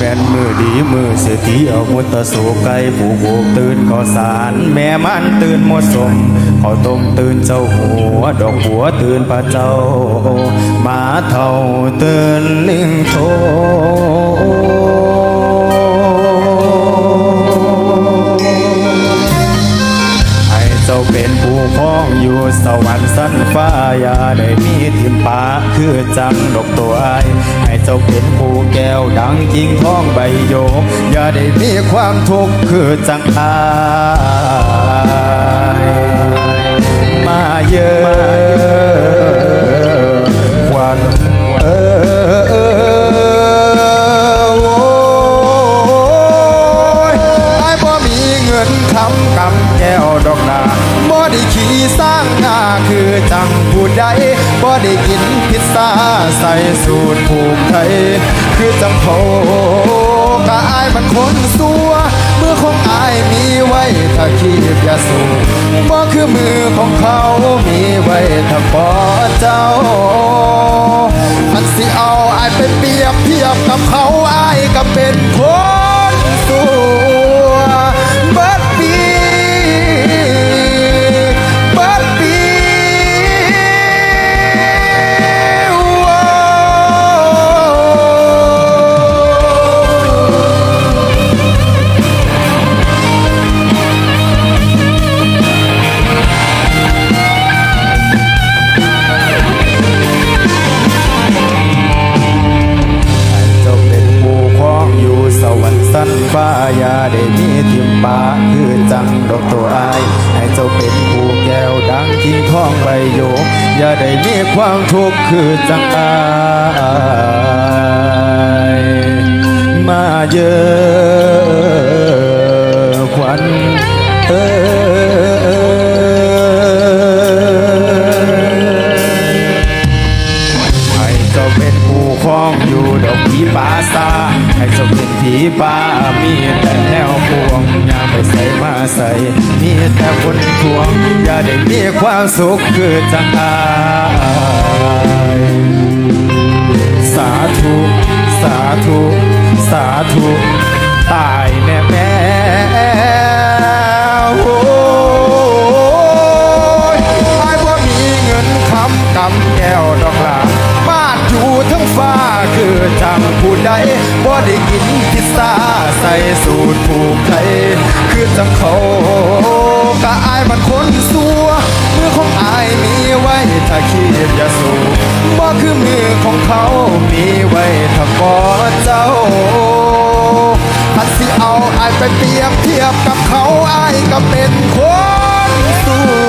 แม่นมือดีมือเสียทีเอามุตตะโสไก่ผูกโบกตื่นขอสาร แม่มันตื่นหมดสมเขาต้มตื่นเจ้าหัว ดอกหัวตื่นพระเจ้าหมาเท่าตื่นลิงโท ฟ้าอย่าได้มีทิมป่าคือจังดอกตัวไอให้เจ้าเป็นผู้แก้วดังกิ่งท้องใบโยกอย่าได้มีความทุกข์คือจังอายมาเยอะควันเออโอ้ยไอ้บ่มีเงินคำกำแก้วดอกนาบ่ได้ขี่สร้างงา คือจังผู้ใดบ่ได้กินพิซซ่าใส่สูตรผูกไทยคือจังโพกะอายมันคนสัวมือของอายมีไว้ถ้าขีบยาสูบบ่คือมือของเขามีไว้ถ้าปอเจ้ามันสิเอาอายไปเปรียบเทียบกับเขาอายก็เป็นคนสัว อย่าได้มีความทุกข์คือจังอายมาเยอะ องอยู่ดอกผีป่าซาให้เจ้าเป็นผีป่ามีแต่แนวพวงอย่าไปใส่มาใส่มีแต่คนทวง อย่าได้มีความสุขคือจังอายสาธุ สาธุ สาธุ ใดบ่ได้กินพิซซ่าใส่สูตรผูกไทยคือจังเขากะอายมันคนสัวมือของอายมีไว้ถ้าขีบยาสูบบ่คือมือของเขามีไว้ถ้ากอดเจ้าพันสิเอาอายไปเปรียบเทียบกับเขาอายก็เป็นคนสั